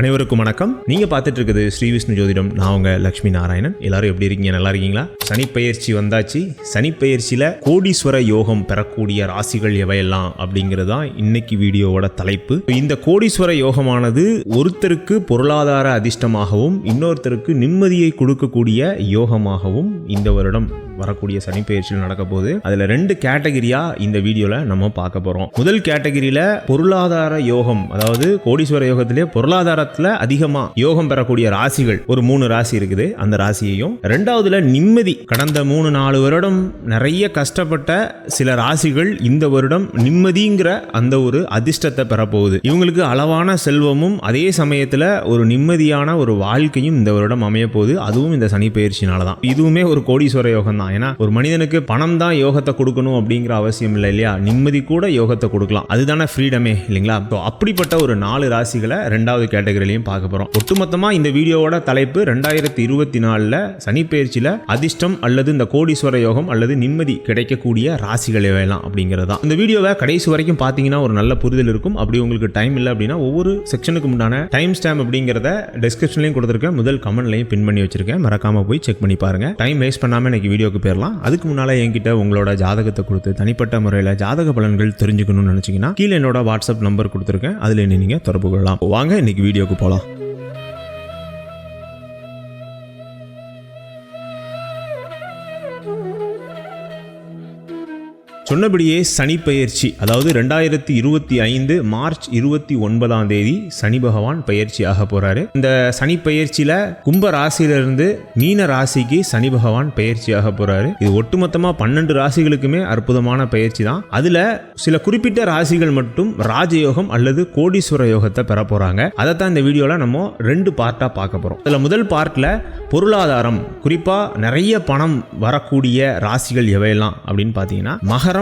அனைவருக்கும் வணக்கம். நீங்க பார்த்துட்டு இருக்குது ஸ்ரீ விஷ்ணு ஜோதிடம். நான் உங்க லக்ஷ்மி நாராயணன். எல்லாரும் எப்படி இருக்கீங்க? நல்லா இருக்கீங்களா? சனிப்பெயர்ச்சி வந்தாச்சு. சனிப்பெயர்ச்சியில கோடீஸ்வர யோகம் பெறக்கூடிய ராசிகள் எவையெல்லாம் அப்படிங்கிறது தான் இன்னைக்கு வீடியோவோட தலைப்பு. இந்த கோடீஸ்வர யோகமானது ஒருத்தருக்கு பொருளாதார அதிர்ஷ்டமாகவும் இன்னொருத்தருக்கு நிம்மதியை கொடுக்கக்கூடிய யோகமாகவும் இந்த வருடம் வரக்கூடிய சனிப்பெயர்ச்சியில் நடக்க போகுது அதுல ரெண்டு கேட்டகரியா இந்த வீடியோல நம்ம பார்க்க போறோம். முதல் கேட்டகரியில பொருளாதார யோகம் அதாவது கோடீஸ்வர யோகத்திலே பொருளாதாரத்துல அதிகமா யோகம் பெறக்கூடிய ராசிகள். ஒரு மூணு ராசி இருக்குது அந்த ராசியையும். ரெண்டாவதுல நிம்மதி. கடந்த மூணு நாலு வருடம் நிறைய கஷ்டப்பட்ட சில ராசிகள் இந்த வருடம் நிம்மதிங்கிற அந்த ஒரு அதிர்ஷ்டத்தை பெறப்போகுது. இவங்களுக்கு அளவான செல்வமும் அதே சமயத்துல ஒரு நிம்மதியான ஒரு வாழ்க்கையும் இந்த வருடம் அமைய போகுது அதுவும் இந்த சனி பயிற்சினால தான் இதுவுமே ஒரு கோடீஸ்வர யோகம் தான் ஏன்னா ஒரு மனிதனுக்கு பணம் தான் யோகத்தை கொடுக்கணும் அப்படிங்கிற அவசியம் இல்லை இல்லையா? நிம்மதி கூட யோகத்தை கொடுக்கலாம். அதுதானே ஃப்ரீடமே இல்லைங்களா? ஸோ அப்படிப்பட்ட ஒரு நாலு ராசிகளை ரெண்டாவது கேட்டகரியிலையும் பார்க்க போகிறோம் ஒட்டுமொத்தமாக இந்த வீடியோவோட தலைப்பு ரெண்டாயிரத்தி இருபத்தி நாலில் சனிப்பெயர்ச்சியில் அதிர்ஷ்டம் அல்லது இந்த கோடீஸ்வர யோகம் அல்லது நிம்மதி கிடைக்கக்கூடிய ராசிகள் எவையெல்லாம் அப்படிங்கிறது. தான் இந்த வீடியோவை கடைசி வரைக்கும் பார்த்தீங்கன்னா ஒரு நல்ல புரிதல் இருக்கும். அப்படி உங்களுக்கு டைம் இல்லை அப்படின்னா ஒவ்வொரு செக்ஷனுக்கு முன்னான டைம் ஸ்டாம்ப் அப்படிங்கிறத டிஸ்கிரிப்ஷன்லையும் கொடுத்துருக்கேன். முதல் கமெண்ட்லையும் பின் பண்ணி வச்சிருக்கேன். மறக்காமல் போய் செக் பண்ணி பாருங்க. டைம் வேஸ்ட் பண்ணாமல் எனக்கு வீடியோக்கு போயிடலாம் அதுக்கு முன்னால என்கிட்ட உங்களோட ஜாதகத்தை கொடுத்து தனிப்பட்ட முறையில் ஜாதக பலன்கள் தெரிஞ்சுக்கணும்னு நினைச்சீங்கன்னா கீழே என்னோட வாட்ஸ்அப் நம்பர் கொடுத்துருக்கேன். அதில் என்ன நீங்க தொடர்பு கொள்ளலாம். வாங்க இன்னைக்கு வீடியோக்கு போகலாம் சொன்னபடியே சனி அதாவது ரெண்டாயிரத்தி இருபத்தி ஐந்து மார்ச் இருபத்தி ஒன்பதாம் தேதி சனி பகவான் பயிற்சியாக போறாரு. இந்த சனி பயிற்சியில கும்ப ராசியிலிருந்து மீன ராசிக்கு சனி பகவான் பயிற்சியாக போறாரு. இது ஒட்டுமொத்தமா பன்னெண்டு ராசிகளுக்குமே அற்புதமான பயிற்சி தான். அதுல சில குறிப்பிட்ட ராசிகள் மட்டும் ராஜயோகம் அல்லது கோடீஸ்வர யோகத்தை பெற போறாங்க. அதைத்தான் இந்த வீடியோல நம்ம ரெண்டு பார்ட்டா பார்க்க போறோம். இதுல முதல் பார்ட்ல பொருளாதாரம் குறிப்பா நிறைய பணம் வரக்கூடிய ராசிகள் எவையெல்லாம் அப்படின்னு பார்த்தீங்கன்னா மகரம்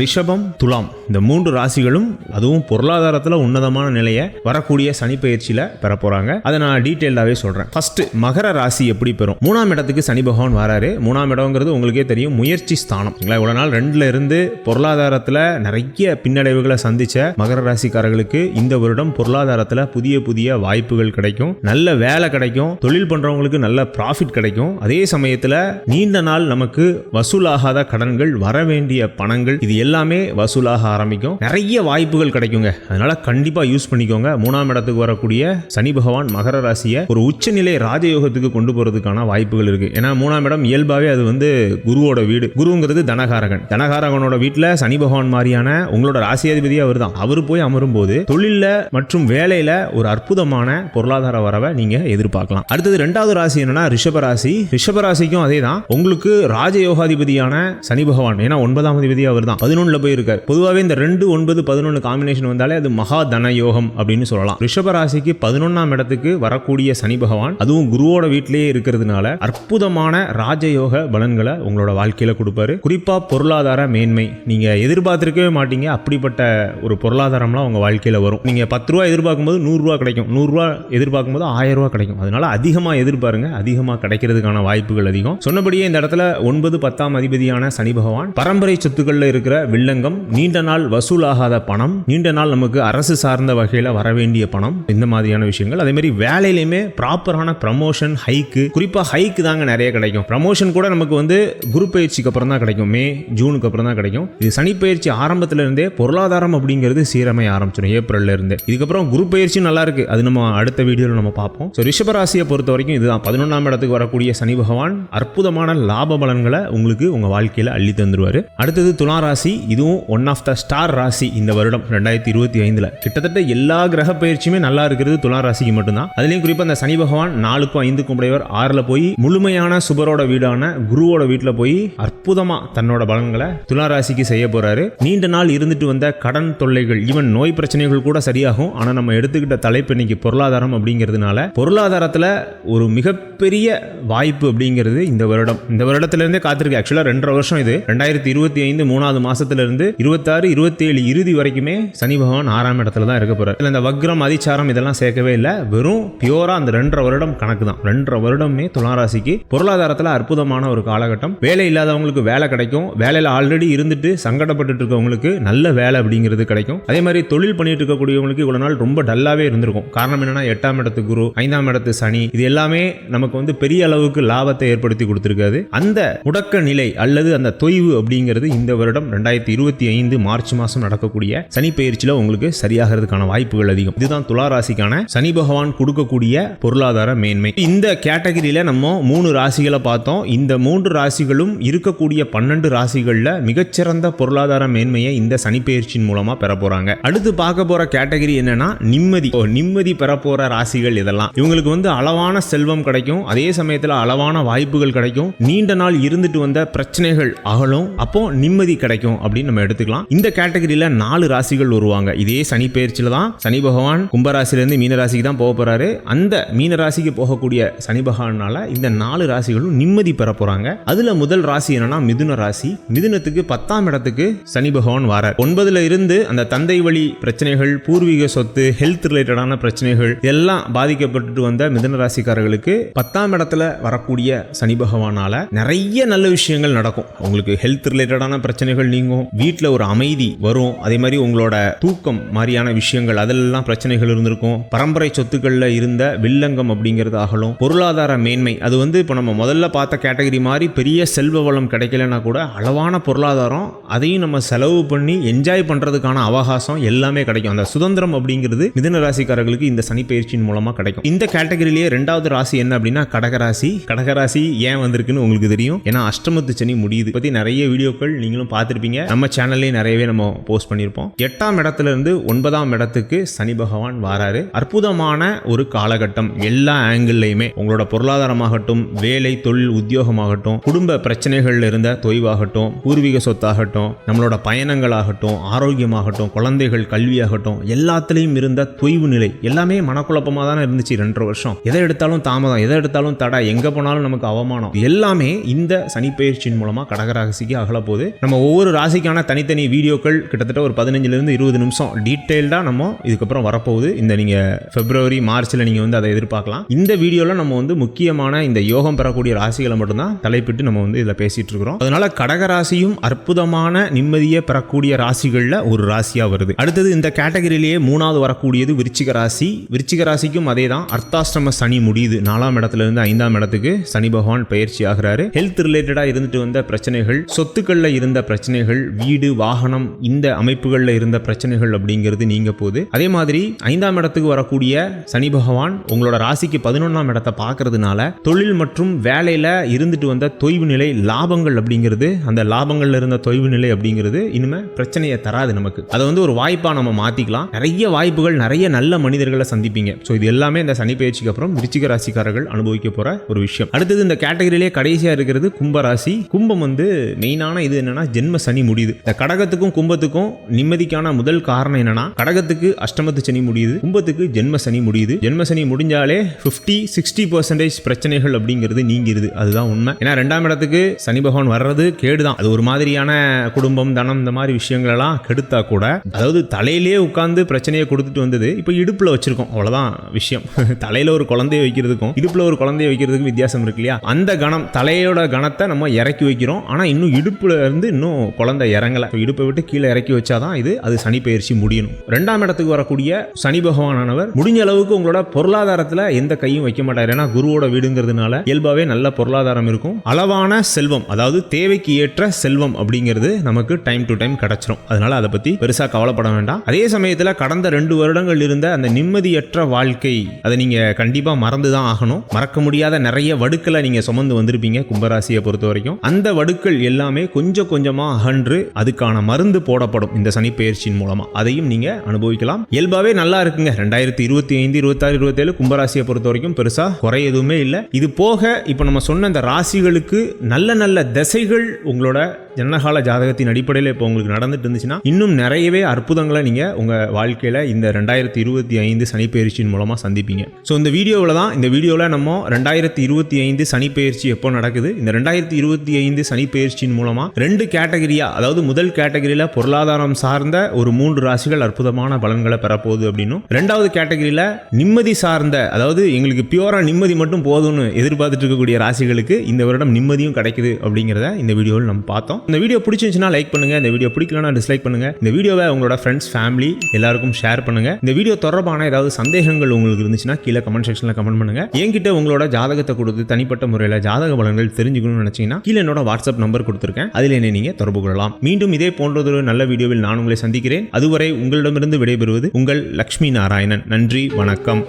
ரிஷபம் துலாம். இந்த மூன்று ராசிகளும் அதுவும் பொருளாதாரத்தில் உன்னதமான நிலையை வரக்கூடிய சனி பயிற்சியில் பெற போறாங்க. அதை நான் டீட்டெயிலாகவே சொல்றேன். ஃபர்ஸ்ட் மகர ராசி எப்படி பெறும்? மூணாம் இடத்துக்கு சனி பகவான் வராரு. மூணாம் இடங்கிறது உங்களுக்கே தெரியும் முயற்சி ஸ்தானம். சரிங்களா? இவ்வளவு நாள் ரெண்டுல இருந்து பொருளாதாரத்தில் நிறைய பின்னடைவுகளை சந்திச்ச மகர ராசிக்காரர்களுக்கு இந்த வருடம் பொருளாதாரத்தில் புதிய புதிய வாய்ப்புகள் கிடைக்கும். நல்ல வேலை கிடைக்கும். தொழில் பண்றவங்களுக்கு நல்ல ப்ராஃபிட் கிடைக்கும். அதே சமயத்தில் நீண்ட நாள் நமக்கு வசூலாகாத கடன்கள் வர வேண்டிய பணங்கள் இது எல்லாமே வசூலாக ஆரம்பிக்கும். நிறைய வாய்ப்புகள் கிடைக்குங்க. அதனால கண்டிப்பா யூஸ் பண்ணிக்கோங்க. மூணாம் இடத்துக்கு வரக்கூடிய சனி பகவான் மகர ராசியை ஒரு உச்சநிலை ராஜயோகத்துக்கு கொண்டு போறதுக்கான வாய்ப்புகள் இருக்கு. ஏன்னா மூணாம் இடம் இயல்பாவே அது வந்து குருவோட வீடு. குருங்கிறது தனகாரகன். தனகாரகனோட வீட்டுல சனி பகவான் மாதிரியான உங்களோட ராசியாதிபதி அவர் தான் அவர் போய் அமரும் போது தொழில்ல மற்றும் வேலையில ஒரு அற்புதமான பொருளாதார வரவை நீங்க எதிர்பார்க்கலாம். அடுத்தது ரெண்டாவது ராசி என்னன்னா ரிஷப ராசி. ரிஷப ராசிக்கும் அதே தான் உங்களுக்கு ராஜயோகாதிபதியான சனி பகவான் ஏன்னா ஒன்பதாம் அதிபதி அவர் தான் பதினொன்னுல போய் இருக்கார் பொதுவாகவே இந்த ரெண்டு ஒன்பது பதினொன்று காம்பினேஷன் வந்தாலே அது மகா தன யோகம் அப்படின்னு சொல்லலாம். ரிஷப ராசிக்கு பதினொன்னாம் இடத்துக்கு வரக்கூடிய சனி பகவான் அதுவும் குருவோட வீட்டிலேயே இருக்கிறதுனால அற்புதமான ராஜயோக பலன்களை உங்களோட வாழ்க்கையில கொடுப்பாரு. குறிப்பா பொருளாதார மேன்மை. நீங்க எதிர்பார்த்திருக்கவே மாட்டீங்க. அப்படிப்பட்ட ஒரு பொருளாதாரம்லாம் உங்க வாழ்க்கையில வரும். நீங்க பத்து ரூபா எதிர்பார்க்கும் போது நூறு ரூபா கிடைக்கும். நூறு ரூபா எதிர்பார்க்கும் போது ஆயிரம் ரூபா கிடைக்கும். அதனால அதிகமா எதிர்பாருங்க. அதிகமா கிடைக்கிறதுக்கான வாய்ப்புகள் அதிகம். சொன்னபடியே இந்த இடத்துல ஒன்பது பத்தாம் அதிபதியான சனி பகவான் பரம்பரை சொத்துக்கள்ல இருக்கிற வில்லங்கம் நீண்ட நாள் வசூலாகாத பணம் நீண்ட நாள் நமக்கு அரசு சார்ந்த வகையில் வர வேண்டிய பணம் இந்த மாதிரியான விஷயங்கள். அதே மாதிரி வேலையிலுமே ப்ராப்பரான ப்ரமோஷன் ஹைக்கு குறிப்பா ஹைக்கு தாங்க நிறைய கிடைக்கும். ப்ரமோஷன் கூட நமக்கு வந்து குரு பயிற்சிக்கு அப்புறம் தான் கிடைக்கும். மே ஜூனுக்கு அப்புறம் தான் கிடைக்கும். இது சனி பயிற்சி ஆரம்பத்துல இருந்தே பொருளாதாரம் அப்படிங்கிறது சீரமைய ஆரம்பிச்சிடும் ஏப்ரல்ல இருந்து. இதுக்கப்புறம் குரு பயிற்சி நல்லா இருக்கு. அது நம்ம அடுத்த வீடியோவில் நம்ம பார்ப்போம். ஸோ ரிஷபராசியை பொறுத்த வரைக்கும் இதுதான். பதினொன்றாம் இடத்துக்கு வரக்கூடிய சனி பகவான் அற்புதமான லாப பலன்களை உங்களுக்கு உங்க வாழ்க்கையில் அள்ளி தந்துருவாரு. அடுத்தது துலா ராசி இதுவும் ஒன் ஆஃப் த ஸ்டார் ராசி இந்த வருடம் ரெண்டாயிரத்தி இருபத்தி ஐந்துல. கிட்டத்தட்ட எல்லா கிரக பயிற்சியுமே நல்லா இருக்கிறது துலா ராசிக்கு மட்டும்தான். அதுலயும் குறிப்பா அந்த சனி பகவான் நாலுக்கும் ஐந்துக்கும் உடையவர். ஆறுல போய் முழுமையான சுபரோட வீடான குருவோட வீட்டில் போய் அற்புதமா தன்னோட பலன்களை துலா ராசிக்கு செய்ய போறாரு. நீண்ட நாள் இருந்துட்டு வந்த கடன் தொல்லைகள் ஈவன் நோய் பிரச்சனைகள் கூட சரியாகும். ஆனா நம்ம எடுத்துக்கிட்ட தலைப்பு இன்னைக்கு பொருளாதாரம் அப்படிங்கிறதுனால பொருளாதாரத்துல ஒரு மிகப்பெரிய வாய்ப்பு அப்படிங்கிறது இந்த வருடம். இந்த வருடத்துல இருந்தே காத்திருக்கு ஆக்சுவலா ரெண்டரை வருஷம் இது. ரெண்டாயிரத்தி இருபத்தி ஐந்து மூணாவது மாசத்துல இருந்து இருபத்தாறு இருபத்தேழு இறுதி வரைக்குமே சனி பகவான் ஆறாம் இடத்துல தான் இருக்க போறாரு. இந்த வக்ரம் அதிச்சாரம் இதெல்லாம் சேர்க்கவே இல்லை. வெறும் பியூரா அந்த ரெண்டரை வருடம் கணக்கு தான். ரெண்டரை வருடமே துளாராசிக்கு பொருளாதாரத்துல அற்புதமான ஒரு காலகட்டம். வேலை இல்லாதவங்களுக்கு வேலை கிடைக்கும். வேலையில ஆல்ரெடி இருந்துட்டு சங்கடப்பட்டுட்டு இருக்கவங்களுக்கு நல்ல வேலை அப்படிங்கிறது கிடைக்கும். அதே மாதிரி தொழில் பண்ணிட்டு இருக்கக்கூடியவங்களுக்கு இவ்வளவு நாள் ரொம்ப டல்லாவே இருந்திருக்கும். காரணம் என்னன்னா எட்டாம் இடத்து குரு ஐந்தாம் இடத்து சனி இது எல்லாமே நமக்கு வந்து பெரிய அளவுக்கு லாபத்தை ஏற்படுத்தி கொடுத்திருக்காது. அந்த முடக்க நிலை அல்லது அந்த தொய்வு அப்படிங்கிறது இந்த வருடம் ரெண்டாயிரத்தி இருபத்தி ஐந்து மார்ச் மாசம் நடக்கக்கூடிய சனி பயிற்சியில உங்களுக்கு சரியாகிறதுக்கான வாய்ப்புகள் அதிகம். இதுதான் துலா ராசிக்கான சனி பகவான் கொடுக்கக்கூடிய பொருளாதார மேன்மை. இந்த கேட்டகரியில நம்ம மூணு ராசிகளை பார்த்தோம். இந்த மூன்று ராசிகளும் இருக்கக்கூடிய பன்னெண்டு ராசிகள்ல மிகச்சிறந்த பொருளாதார மேன்மையை இந்த சனி பயிற்சியின் மூலமா பெற போறாங்க. அடுத்து பார்க்க போற கேட்டகரி என்னன்னா நிம்மதி. நிம்மதி பெற போற ராசிகள் இதெல்லாம். இவங்களுக்கு வந்து அளவான செல்வம் கிடைக்கும். அதே சமயத்துல அளவான வாய்ப்புகள் கிடைக்கும். நீண்ட நாள் இருந்துட்டு வந்த பிரச்சனைகள் அகலும். அப்போ நிம்மதி கிடைக்கும் அப்படின்னு நம்ம எடுத்துக்கலாம். இந்த கேட்டகரியில நாலு ராசிகள் வருவாங்க. இதே சனி பயிற்சியில தான் சனி பகவான் கும்பராசிலிருந்து மீன ராசிக்கு தான் போக போறாரு. அந்த மீன ராசிக்கு போகக்கூடிய சனி பகவானால இந்த நாலு ராசிகளும் நிம்மதி பெற போறாங்க. அதுல முதல் ராசி என்னன்னா மிதுன ராசி. மிதுனத்துக்கு பத்தாம் இடத்துக்கு சனி பகவான் வரார். ஒன்பதுல இருந்து அந்த தந்தை வழி பிரச்சனைகள் பூர்வீக சொத்து ஹெல்த் ரிலேட்டடான பிரச்சனைகள் எல்லாம் பாதிக்கப்பட்டு வந்த மிதுன ராசிக்காரர்களுக்கு பத்தாம் இடத்துல வரக்கூடிய சனி பகவானால நிறைய நல்ல விஷயங்கள் நடக்கும். உங்களுக்கு ஹெல்த் ரிலேட்டடான பிரச்சனை பிரச்சனைகள் நீங்கும். வீட்டில் ஒரு அமைதி வரும். அதே மாதிரி உங்களோட தூக்கம் மாதிரியான விஷயங்கள் அதெல்லாம் பிரச்சனைகள் இருந்திருக்கும். பரம்பரை சொத்துக்களில் இருந்த வில்லங்கம் அப்படிங்கிறது அகலும். பொருளாதார மேன்மை அது வந்து இப்போ நம்ம முதல்ல பார்த்த கேட்டகரி மாதிரி பெரிய செல்வ வளம் கிடைக்கலனா கூட அளவான பொருளாதாரம் அதையும் நம்ம செலவு பண்ணி என்ஜாய் பண்ணுறதுக்கான அவகாசம் எல்லாமே கிடைக்கும். அந்த சுதந்திரம் அப்படிங்கிறது மிதுன ராசிக்காரர்களுக்கு இந்த சனி பயிற்சியின் கிடைக்கும். இந்த கேட்டகரியிலேயே ரெண்டாவது ராசி என்ன அப்படின்னா கடகராசி. கடகராசி ஏன் வந்திருக்குன்னு உங்களுக்கு தெரியும். ஏன்னா அஷ்டமத்து சனி முடியுது. பற்றி நிறைய வீடியோக்கள் நீங்களும் பார்த்துருப்பீங்க. நம்ம சேனல்லையும் நிறையவே நம்ம போஸ்ட் பண்ணியிருப்போம் எட்டாம் இடத்துல இருந்து ஒன்பதாம் இடத்துக்கு சனி பகவான் வாராரு. அற்புதமான ஒரு காலகட்டம். எல்லா ஆங்கிள்லையுமே உங்களோட பொருளாதாரமாகட்டும் வேலை தொழில் உத்தியோகமாகட்டும் குடும்ப பிரச்சனைகள்ல இருந்த தொய்வாகட்டும் பூர்வீக சொத்தாகட்டும் நம்மளோட பயணங்களாகட்டும் ஆரோக்கியமாகட்டும் குழந்தைகள் கல்வியாகட்டும் எல்லாத்துலேயும் இருந்த தொய்வு நிலை எல்லாமே மனக்குழப்பமாக தானே இருந்துச்சு ரெண்டரை வருஷம். எதை எடுத்தாலும் தாமதம் எதை எடுத்தாலும் தடை எங்கே போனாலும் நமக்கு அவமானம். எல்லாமே இந்த சனிப்பெயர்ச்சியின் மூலமாக கடகராசிக்கு அகல போகுது நம்ம ஒவ்வொரு ராசிக்கான தனித்தனி வீடியோக்கள் கிட்டத்தட்ட ஒரு பதினஞ்சுலேருந்து இருபது நிமிஷம் டீட்டெயில்டாக நம்ம இதுக்கப்புறம் வரப்போகுது. இந்த நீங்கள் பிப்ரவரி மார்ச்சில் நீங்கள் வந்து அதை எதிர்பார்க்கலாம். இந்த வீடியோவில் நம்ம வந்து முக்கியமான இந்த யோகம் பெறக்கூடிய ராசிகளை மட்டும்தான் தலைப்பிட்டு நம்ம வந்து இதில் பேசிகிட்டு இருக்கிறோம். கடக கடகராசியும் அற்புதமான நிம்மதியை பெறக்கூடிய ராசிகளில் ஒரு ராசியாக வருது. அடுத்தது இந்த கேட்டகரியிலேயே மூணாவது வரக்கூடியது விருச்சிக ராசி. விருச்சிக ராசிக்கும் அதே தான் அர்த்தாஷ்டம சனி முடியுது. நாலாம் இடத்துல இருந்து ஐந்தாம் இடத்துக்கு சனி பகவான் பயிற்சி ஆகிறாரு. ஹெல்த் ரிலேட்டடாக இருந்துட்டு வந்த பிரச்சனைகள் சொத்துக்களில் இருந்த பிரச்சனைகள் வீடு வாகனம் இந்த அமைப்புகளில் இருந்த பிரச்சனைகள் அப்படிங்கிறது நீங்க போகுது அதே மாதிரி ஐந்தாம் இடத்துக்கு வரக்கூடிய சனி பகவான் உங்களோட ராசிக்கு பதினொன்றாம் இடத்தை பார்க்கறதுனால தொழில் மற்றும் வேலையில இருந்துட்டு வந்த தொய்வு நிலை லாபங்கள் அப்படிங்கிறது அந்த லாபங்கள்ல இருந்த தொய்வு நிலை அப்படிங்கிறது இனிமே பிரச்சனையை தராது நமக்கு. அதை வந்து ஒரு வாய்ப்பா நம்ம மாத்திக்கலாம். நிறைய வாய்ப்புகள் நிறைய நல்ல மனிதர்களை சந்திப்பீங்க. ஸோ இது எல்லாமே இந்த சனி பயிற்சிக்கு அப்புறம் விருச்சிக ராசிக்காரர்கள் அனுபவிக்க போற ஒரு விஷயம். அடுத்தது இந்த கேட்டகரியிலே கடைசியா இருக்கிறது கும்ப ராசி கும்பம் வந்து மெயினான இது என்னன்னா ஜென்ம சனி முடியுது. இந்த கடகத்துக்கும் கும்பத்துக்கும் நிம்மதிக்கான முதல் காரணம் என்னன்னா கடகத்துக்கு அஷ்டமத்து சனி முடியுது கும்பத்துக்கு ஜென்ம சனி முடியுது. ஜென்ம சனி முடிஞ்சாலே 50 சிக்ஸ்டி பர்சன்டேஜ் பிரச்சனைகள் அப்படிங்கிறது நீங்கிருது. அதுதான் உண்மை. ஏன்னா ரெண்டாம் இடத்துக்கு சனி பகவான் வர்றது கேடுதான். அது ஒரு மாதிரியான குடும்பம் தனம் இந்த மாதிரி விஷயங்கள் எல்லாம் கெடுத்தா கூட அதாவது தலையிலே உட்கார்ந்து பிரச்சனையை கொடுத்துட்டு வந்தது இப்போ இடுப்புல வச்சிருக்கோம். அவ்வளவுதான் விஷயம். தலையில ஒரு குழந்தைய வைக்கிறதுக்கும் இடுப்புல ஒரு குழந்தைய வைக்கிறதுக்கும் வித்தியாசம் இருக்கு இல்லையா? அந்த கணம் தலையோட கணத்தை நம்ம இறக்கி வைக்கிறோம். ஆனா இன்னும் இடுப்புல இருந்து இன்னும் குழந்தை இறங்கலை. இடுப்பை விட்டு கீழே இறக்கி வச்சாதான் இது அது சனி பயிற்சி முடியணும். ரெண்டாம் இடத்துக்கு வரக்கூடிய சனி பகவானவர் முடிஞ்ச அளவுக்கு உங்களோட பொருளாதாரத்தில் எந்த கையும் வைக்க மாட்டார். ஏன்னா குருவோட வீடுங்கிறதுனால இயல்பாகவே நல்ல பொருளாதாரம் இருக்கும். அளவான செல்வம் அதாவது தேவைக்கு ஏற்ற செல்வம் அப்படிங்கிறது நமக்கு டைம் டு டைம் கிடைச்சிரும். அதனால அதை பற்றி பெருசாக கவலைப்பட வேண்டாம். அதே சமயத்தில் கடந்த ரெண்டு வருடங்கள் இருந்த அந்த நிம்மதியற்ற வாழ்க்கை அதை நீங்கள் கண்டிப்பாக மறந்து தான் ஆகணும். மறக்க முடியாத நிறைய வடுக்களை நீங்கள் சுமந்து வந்திருப்பீங்க கும்பராசியை பொறுத்த வரைக்கும் அந்த வடுக்கள் எல்லாமே கொஞ்சம் கொஞ்சம் அகன்று அதுக்கான மருந்து போடப்படும் இந்த சனி பயிற்சியின் மூலமா. அதையும் நீங்க அனுபவிக்கலாம். இயல்பாவே நல்லா இருக்குங்க. ரெண்டாயிரத்தி இருபத்தி ஐந்து இருபத்தாறு இருபத்தேழு கும்பராசியை பொறுத்த வரைக்கும் பெருசா குறை எதுவுமே இல்லை. இது போக இப்போ நம்ம சொன்ன இந்த ராசிகளுக்கு நல்ல நல்ல திசைகள் உங்களோட ஜனகால ஜாதகத்தின் அடிப்படையில் இப்போ உங்களுக்கு நடந்துட்டு இருந்துச்சுன்னா இன்னும் நிறையவே அற்புதங்களை நீங்கள் உங்கள் வாழ்க்கையில் இந்த ரெண்டாயிரத்தி இருபத்தி ஐந்து சனிப்பெயர்ச்சியின் மூலமாக சந்திப்பீங்க. ஸோ இந்த வீடியோவில் தான் இந்த வீடியோவில் நம்ம ரெண்டாயிரத்தி இருபத்தி ஐந்து சனிப்பெயர்ச்சி எப்போ நடக்குது இந்த ரெண்டாயிரத்தி இருபத்தி ஐந்து சனிப்பெயர்ச்சியின் மூலமாக ரெண்டு கேட்டகரியா அதாவது முதல் கேட்டகரியில் பொருளாதாரம் சார்ந்த ஒரு மூன்று ராசிகள் அற்புதமான பலன்களை பெறப்போகுது அப்படின்னும் ரெண்டாவது கேட்டகரியில் நிம்மதி சார்ந்த அதாவது எங்களுக்கு பியூரா நிம்மதி மட்டும் போதும்னு எதிர்பார்த்துட்டு இருக்கக்கூடிய ராசிகளுக்கு இந்த வருடம் நிம்மதியும் கிடைக்குது அப்படிங்கிறத இந்த வீடியோவில் நம்ம பார்த்தோம். இந்த வீடியோ பிடிச்சிருந்துச்சுன்னா லைக் பண்ணுங்க. இந்த வீடியோ பிடிக்கலனா டிஸ்லைக் பண்ணுங்க. இந்த வீடியோவை உங்களோட ஃப்ரெண்ட்ஸ் ஃபேமிலி எல்லாருக்கும் ஷேர் பண்ணுங்க. இந்த வீடியோ தொடர்பான ஏதாவது சந்தேகங்கள் உங்களுக்கு இருந்துச்சுன்னா கீழே கமெண்ட் செக்ஷனில் கமெண்ட் பண்ணுங்க. என்கிட்ட உங்களோட ஜாதகத்தை கொடுத்து தனிப்பட்ட முறையில் ஜாதக பலன்கள் தெரிஞ்சுக்கணும்னு நினைச்சீங்கன்னா கீழே என்னோட வாட்ஸ்அப் நம்பர் கொடுத்துருக்கேன். அதில் என்னை நீங்க தொடர்பு கொள்ளலாம். மீண்டும் இதே போன்றதொரு நல்ல வீடியோவில் நான் உங்களை சந்திக்கிறேன். அதுவரை உங்களிடமிருந்து விடைபெறுவது உங்கள் லக்ஷ்மி நாராயணன். நன்றி வணக்கம்.